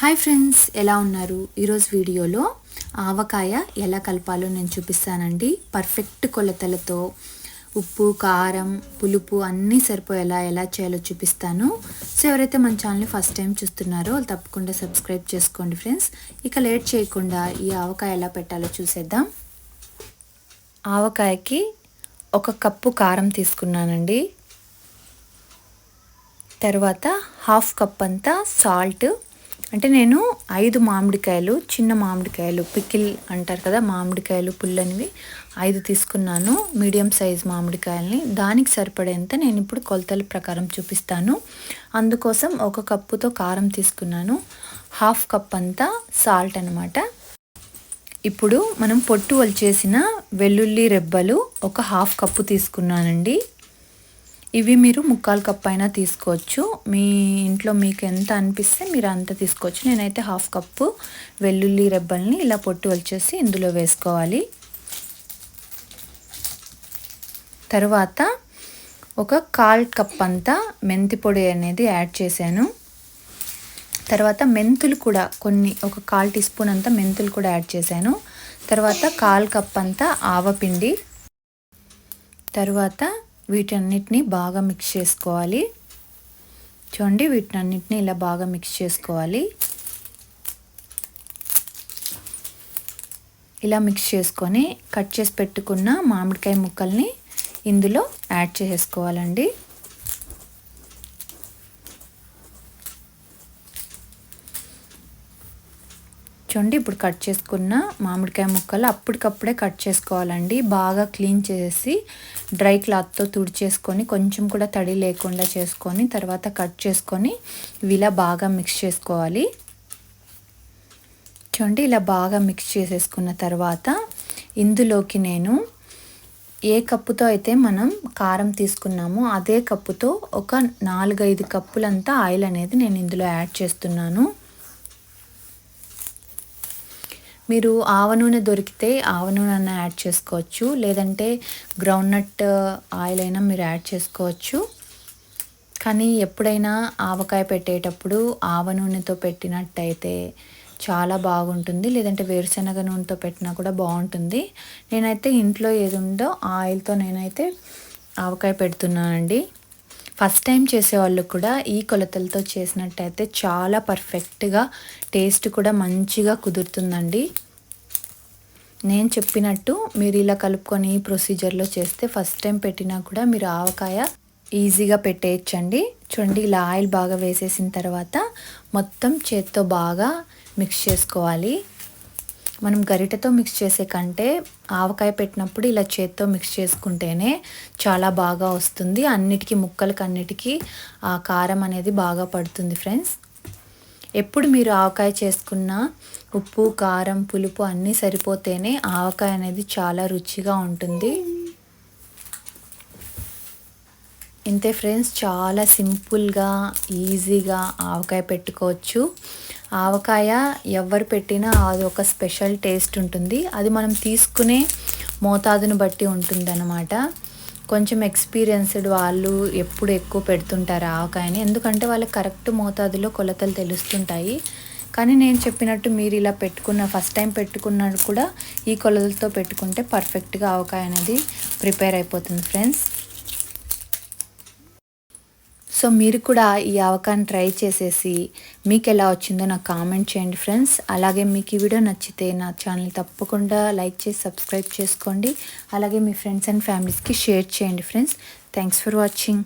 Hi friends ఎలా ఉన్నారు? ఈరోజు వీడియోలో ఆవకాయ ఎలా కలపాలో నేను చూపిస్తానండి. పర్ఫెక్ట్ కొలతలతో ఉప్పు కారం పులుపు అన్నీ సరిపోయేలా ఎలా చేయాలో చూపిస్తాను. సో ఎవరైతే మన ఛానల్ని ఫస్ట్ టైం చూస్తున్నారో వాళ్ళు తప్పకుండా సబ్స్క్రైబ్ చేసుకోండి ఫ్రెండ్స్. ఇక లేట్ చేయకుండా ఈ ఆవకాయ ఎలా పెట్టాలో చూసేద్దాం. ఆవకాయకి ఒక కప్పు కారం తీసుకున్నానండి. తర్వాత హాఫ్ కప్ అంతా సాల్ట్ అంటే నేను ఐదు మామిడికాయలు చిన్న మామిడికాయలు పికిల్ అంటారు కదా మామిడికాయలు పుల్లనివి ఐదు తీసుకున్నాను మీడియం సైజ్ మామిడికాయలని. దానికి సరిపడేంత నేను ఇప్పుడు కొలతల ప్రకారం చూపిస్తాను. అందుకోసం ఒక కప్పుతో కారం తీసుకున్నాను. హాఫ్ కప్ అంతా సాల్ట్ అనమాట ఇప్పుడు మనం పొట్టు వలిచేసిన వెల్లుల్లి రెబ్బలు ఒక హాఫ్ కప్పు తీసుకున్నానండి. ఇవి మీరు ముక్కాలు కప్ అయినా తీసుకోవచ్చు. మీ ఇంట్లో మీకు ఎంత అనిపిస్తే మీరు అంత తీసుకోవచ్చు. నేనైతే హాఫ్ కప్పు వెల్లుల్లి రెబ్బల్ని ఇలా పొట్టు వచ్చేసి ఇందులో వేసుకోవాలి. తర్వాత ఒక కాల్ కప్ అంతా మెంతి పొడి అనేది యాడ్ చేశాను. తర్వాత మెంతులు కూడా కొన్ని ఒక కాల్ టీ స్పూన్ అంతా మెంతులు కూడా యాడ్ చేశాను. తర్వాత కాల్ కప్ అంతా ఆవపిండి. తర్వాత వీటన్నిటిని బాగా మిక్స్ చేసుకోవాలి. చూడండి వీటన్నిటిని ఇలా బాగా మిక్స్ చేసుకోవాలి. ఇలా మిక్స్ చేసుకొని కట్ చేసి పెట్టుకున్న మామిడికాయ ముక్కల్ని ఇందులో యాడ్ చేసుకోవాలండి. చూడండి ఇప్పుడు కట్ చేసుకున్న మామిడికాయ ముక్కలు అప్పటికప్పుడే కట్ చేసుకోవాలండి. బాగా క్లీన్ చేసి డ్రై క్లాత్తో తుడిచేసుకొని కొంచెం కూడా తడి లేకుండా చేసుకొని తర్వాత కట్ చేసుకొని ఇవి ఇలా బాగా మిక్స్ చేసుకోవాలి. చూడండి ఇలా బాగా మిక్స్ చేసేసుకున్న తర్వాత ఇందులోకి నేను ఏ కప్పుతో అయితే మనం కారం తీసుకున్నామో అదే కప్పుతో ఒక నాలుగైదు కప్పులంతా ఆయిల్ అనేది నేను ఇందులో యాడ్ చేస్తున్నాను. మీరు ఆవ నూనె దొరికితే ఆవ నూనె అన్న యాడ్ చేసుకోవచ్చు. లేదంటే గ్రౌండ్ నట్ ఆయిల్ అయినా మీరు యాడ్ చేసుకోవచ్చు. కానీ ఎప్పుడైనా ఆవకాయ పెట్టేటప్పుడు ఆవ నూనెతో పెట్టినట్టయితే చాలా బాగుంటుంది. లేదంటే వేరుశనగ నూనెతో పెట్టినా కూడా బాగుంటుంది. నేనైతే ఇంట్లో ఏది ఉందో ఆయిల్తో నేనైతే ఆవకాయ పెడుతున్నానండి. ఫస్ట్ టైం చేసేవాళ్ళు కూడా ఈ కొలతలతో చేసినట్టయితే చాలా పర్ఫెక్ట్గా టేస్ట్ కూడా మంచిగా కుదురుతుందండి. నేను చెప్పినట్టు మీరు ఇలా కలుపుకొని ప్రొసీజర్లో చేస్తే ఫస్ట్ టైం పెట్టినా కూడా మీరు ఆవకాయ ఈజీగా పెట్టేయచ్చండి. చూడండి ఇలా ఆయిల్ బాగా వేసేసిన తర్వాత మొత్తం చేత్తో బాగా మిక్స్ చేసుకోవాలి. మనం గరిటెతో మిక్స్ చేసే కంటే ఆవకాయ పెట్టినప్పుడు ఇలా చేత్తో మిక్స్ చేసుకుంటేనే చాలా బాగా వస్తుంది. అన్నిటికీ ముక్కలకి అన్నిటికీ ఆ కారం అనేది బాగా పడుతుంది ఫ్రెండ్స్. ఎప్పుడు మీరు ఆవకాయ చేసుకున్న ఉప్పు కారం పులుపు అన్నీ సరిపోతేనే ఆవకాయ అనేది చాలా రుచిగా ఉంటుంది. ఇంతే ఫ్రెండ్స్ చాలా సింపుల్గా ఈజీగా ఆవకాయ పెట్టుకోవచ్చు. ఆవకాయ ఎవరు పెట్టినా అది ఒక స్పెషల్ టేస్ట్ ఉంటుంది. అది మనం తీసుకునే మోతాదును బట్టి ఉంటుందన్నమాట. కొంచెం ఎక్స్పీరియన్స్డ్ వాళ్ళు ఎప్పుడు ఎక్కువ పెడుతుంటారు ఆవకాయని. ఎందుకంటే వాళ్ళకి కరెక్ట్ మోతాదులో కొలతలు తెలుస్తుంటాయి. కానీ నేను చెప్పినట్టు మీరు ఇలా పెట్టుకున్న ఫస్ట్ టైం పెట్టుకున్నది కూడా ఈ కొలతలతో పెట్టుకుంటే పర్ఫెక్ట్గా ఆవకాయ అనేది ప్రిపేర్ అయిపోతుంది ఫ్రెండ్స్. సో మీరు కూడా ఈ అవకాశం ట్రై చేసేసి మీకు ఎలా వచ్చిందో నాకు కామెంట్ చేయండి ఫ్రెండ్స్. అలాగే మీకు ఈ వీడియో నచ్చితే నా ఛానల్ తప్పకుండా లైక్ చేసి సబ్స్క్రైబ్ చేసుకోండి. అలాగే మీ ఫ్రెండ్స్ అండ్ ఫ్యామిలీస్కి షేర్ చేయండి ఫ్రెండ్స్. Thanks for watching.